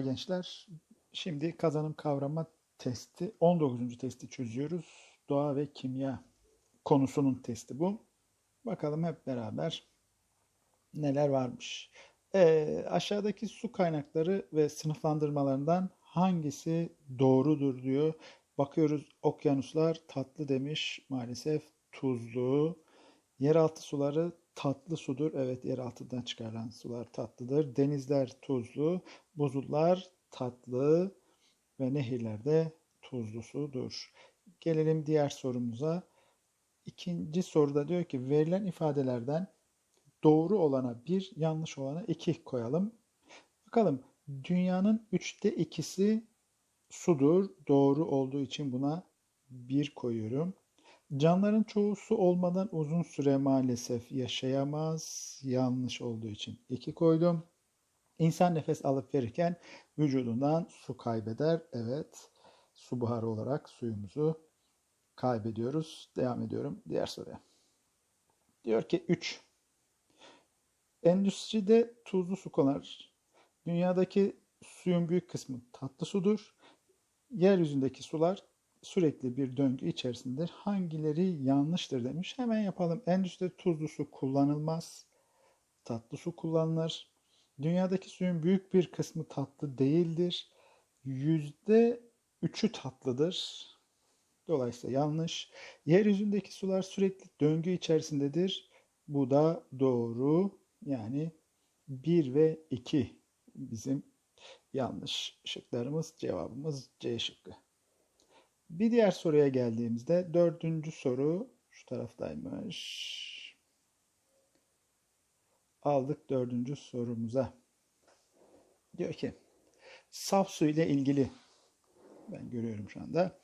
gençler. Şimdi kazanım kavrama testi 19. testi çözüyoruz. Doğa ve kimya konusunun testi bu. Bakalım hep beraber neler varmış. Ee, aşağıdaki su kaynakları ve sınıflandırmalarından hangisi doğrudur diyor. Bakıyoruz okyanuslar tatlı demiş maalesef tuzlu. Yeraltı suları tatlı sudur. Evet yeraltından çıkarılan sular tatlıdır. Denizler tuzlu. Buzullar tatlı ve nehirlerde tuzlu sudur. Gelelim diğer sorumuza. İkinci soruda diyor ki verilen ifadelerden doğru olana bir, yanlış olana iki koyalım. Bakalım dünyanın üçte ikisi sudur. Doğru olduğu için buna bir koyuyorum. Canlıların çoğu su olmadan uzun süre maalesef yaşayamaz. Yanlış olduğu için iki koydum. İnsan nefes alıp verirken vücudundan su kaybeder. Evet, su buharı olarak suyumuzu kaybediyoruz. Devam ediyorum diğer soruya. Diyor ki 3. Endüstride tuzlu su konar. Dünyadaki suyun büyük kısmı tatlı sudur. Yeryüzündeki sular sürekli bir döngü içerisindedir. Hangileri yanlıştır demiş. Hemen yapalım. Endüstride tuzlu su kullanılmaz. Tatlı su kullanılır. Dünyadaki suyun büyük bir kısmı tatlı değildir. Yüzde üçü tatlıdır. Dolayısıyla yanlış. Yeryüzündeki sular sürekli döngü içerisindedir. Bu da doğru. Yani 1 ve 2 bizim yanlış şıklarımız. Cevabımız C şıkkı. Bir diğer soruya geldiğimizde dördüncü soru şu taraftaymış. Aldık dördüncü sorumuza. Diyor ki saf su ile ilgili ben görüyorum şu anda.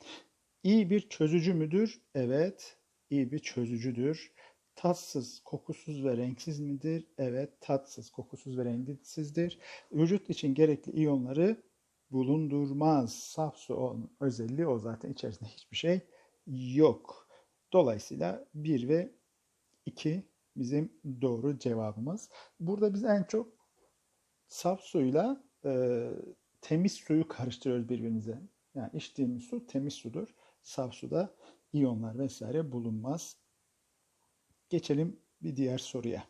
İyi bir çözücü müdür? Evet, iyi bir çözücüdür. Tatsız, kokusuz ve renksiz midir? Evet, tatsız, kokusuz ve renksizdir. Vücut için gerekli iyonları bulundurmaz. Saf su özelliği o zaten içerisinde hiçbir şey yok. Dolayısıyla 1 ve 2 bizim doğru cevabımız. Burada biz en çok saf suyla e, temiz suyu karıştırıyoruz birbirimize. Yani içtiğimiz su temiz sudur. Saf suda iyonlar vesaire bulunmaz. Geçelim bir diğer soruya.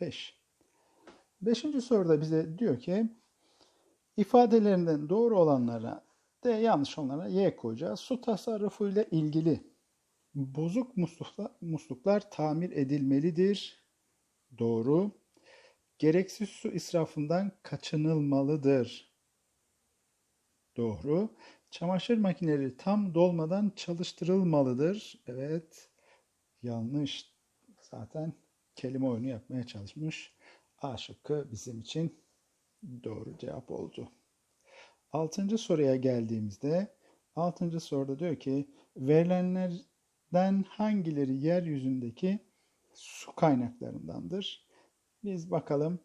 5. Beşinci soruda bize diyor ki ifadelerinden doğru olanlara D yanlış olanlara Y koyacağız. Su tasarrufu ile ilgili bozuk musluklar, musluklar tamir edilmelidir. Doğru. Gereksiz su israfından kaçınılmalıdır. Doğru. Çamaşır makineleri tam dolmadan çalıştırılmalıdır. Evet. Yanlış. Zaten kelime oyunu yapmaya çalışmış. A şıkkı bizim için doğru cevap oldu. Altıncı soruya geldiğimizde altıncı soruda diyor ki verilenlerden hangileri yeryüzündeki su kaynaklarındandır? Biz bakalım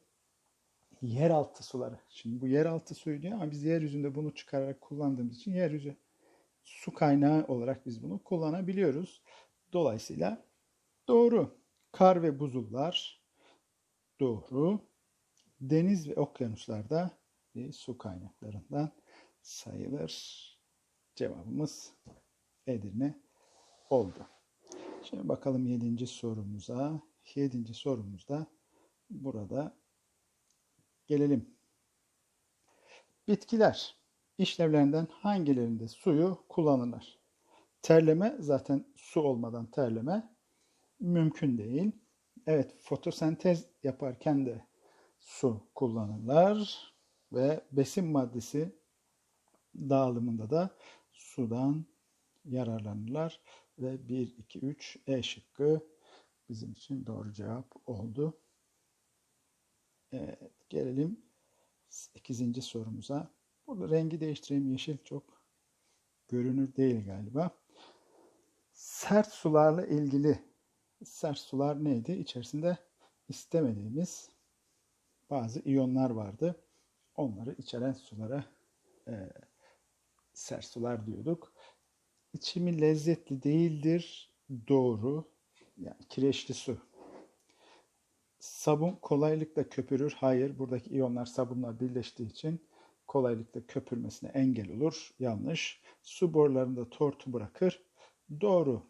yeraltı suları. Şimdi bu yeraltı suyu diyor ama biz yeryüzünde bunu çıkararak kullandığımız için yeryüzü su kaynağı olarak biz bunu kullanabiliyoruz. Dolayısıyla doğru. Kar ve buzullar doğru. Deniz ve okyanuslarda bir su kaynaklarından sayılır. Cevabımız Edirne oldu. Şimdi bakalım yedinci sorumuza. Yedinci sorumuzda burada gelelim. Bitkiler işlevlerinden hangilerinde suyu kullanılır? Terleme zaten su olmadan terleme mümkün değil. Evet fotosentez yaparken de su kullanırlar ve besin maddesi dağılımında da sudan yararlanırlar ve 1 2 3 E şıkkı bizim için doğru cevap oldu. Evet, gelelim 8. sorumuza. Burada rengi değiştireyim. Yeşil çok görünür değil galiba. Sert sularla ilgili sert sular neydi? İçerisinde istemediğimiz bazı iyonlar vardı. Onları içeren sulara e, sert sular diyorduk. İçimi lezzetli değildir. Doğru. Yani kireçli su. Sabun kolaylıkla köpürür. Hayır, buradaki iyonlar sabunla birleştiği için kolaylıkla köpürmesine engel olur. Yanlış. Su borularında tortu bırakır. Doğru.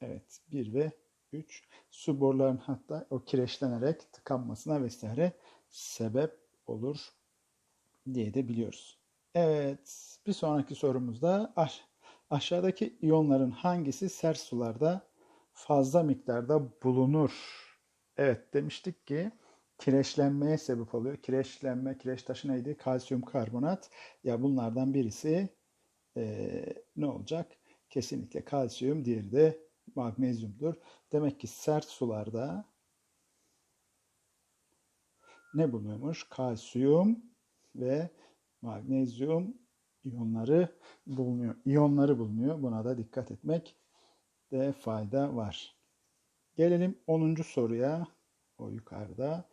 Evet, 1 ve 3. Su boruların hatta o kireçlenerek tıkanmasına vesaire sebep olur diye de biliyoruz. Evet, bir sonraki sorumuzda aş aşağıdaki iyonların hangisi sert sularda fazla miktarda bulunur? Evet demiştik ki kireçlenmeye sebep oluyor. Kireçlenme, kireç taşı neydi? Kalsiyum karbonat. Ya bunlardan birisi e, ne olacak? Kesinlikle kalsiyum, diğeri de magnezyumdur. Demek ki sert sularda ne bulunuyormuş? Kalsiyum ve magnezyum iyonları bulunuyor. İyonları bulunuyor. Buna da dikkat etmek de fayda var. Gelelim 10. soruya. O yukarıda.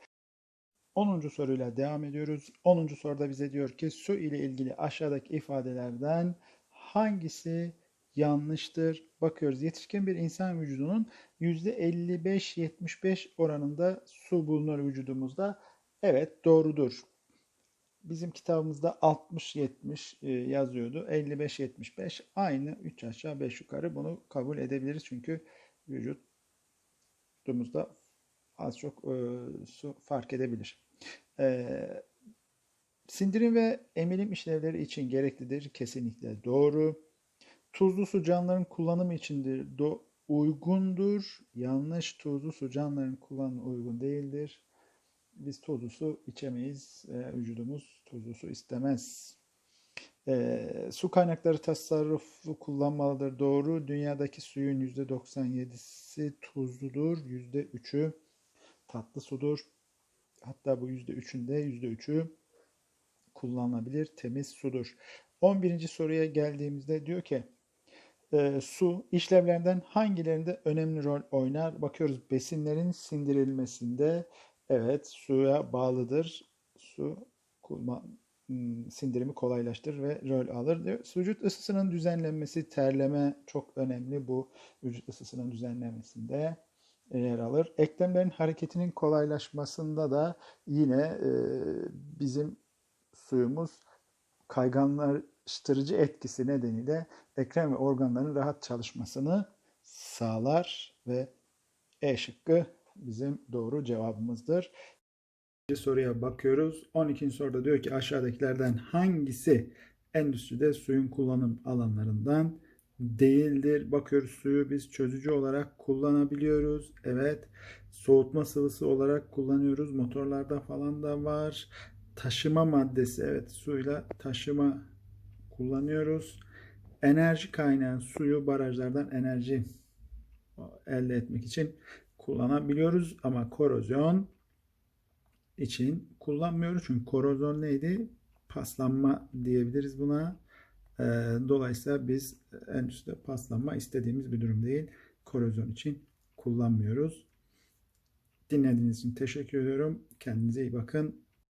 10. soruyla devam ediyoruz. 10. soruda bize diyor ki su ile ilgili aşağıdaki ifadelerden hangisi yanlıştır? Bakıyoruz. Yetişkin bir insan vücudunun %55-75 oranında su bulunur vücudumuzda. Evet doğrudur. Bizim kitabımızda 60-70 e, yazıyordu. 55-75 aynı 3 aşağı 5 yukarı bunu kabul edebiliriz. Çünkü vücudumuzda az çok e, su fark edebilir. E, sindirim ve emilim işlevleri için gereklidir. Kesinlikle doğru. Tuzlu su canlıların kullanımı içindir. Do uygundur. Yanlış tuzlu su canlıların kullanımı uygun değildir. Biz tuzlu su içemeyiz. E, vücudumuz tuzlu su istemez. E, su kaynakları tasarruflu kullanmalıdır. Doğru. Dünyadaki suyun %97'si tuzludur. %3'ü tatlı sudur. Hatta bu %3'ün %3'ü kullanılabilir temiz sudur. 11. soruya geldiğimizde diyor ki e, su işlevlerinden hangilerinde önemli rol oynar? Bakıyoruz besinlerin sindirilmesinde evet suya bağlıdır. Su kullan, hmm, sindirimi kolaylaştırır ve rol alır diyor. Vücut ısısının düzenlenmesi, terleme çok önemli bu vücut ısısının düzenlenmesinde yer alır. Eklemlerin hareketinin kolaylaşmasında da yine e, bizim suyumuz kayganlaştırıcı etkisi nedeniyle eklem ve organların rahat çalışmasını sağlar ve E şıkkı bizim doğru cevabımızdır. Soruya bakıyoruz. 12. soruda diyor ki aşağıdakilerden hangisi endüstride suyun kullanım alanlarından değildir. Bakıyoruz suyu biz çözücü olarak kullanabiliyoruz. Evet. Soğutma sıvısı olarak kullanıyoruz. Motorlarda falan da var. Taşıma maddesi. Evet suyla taşıma kullanıyoruz. Enerji kaynağı suyu barajlardan enerji elde etmek için kullanabiliyoruz ama korozyon için kullanmıyoruz. Çünkü korozyon neydi? Paslanma diyebiliriz buna. Ee, dolayısıyla biz endüstride paslanma istediğimiz bir durum değil. Korozyon için kullanmıyoruz. Dinlediğiniz için teşekkür ediyorum. Kendinize iyi bakın.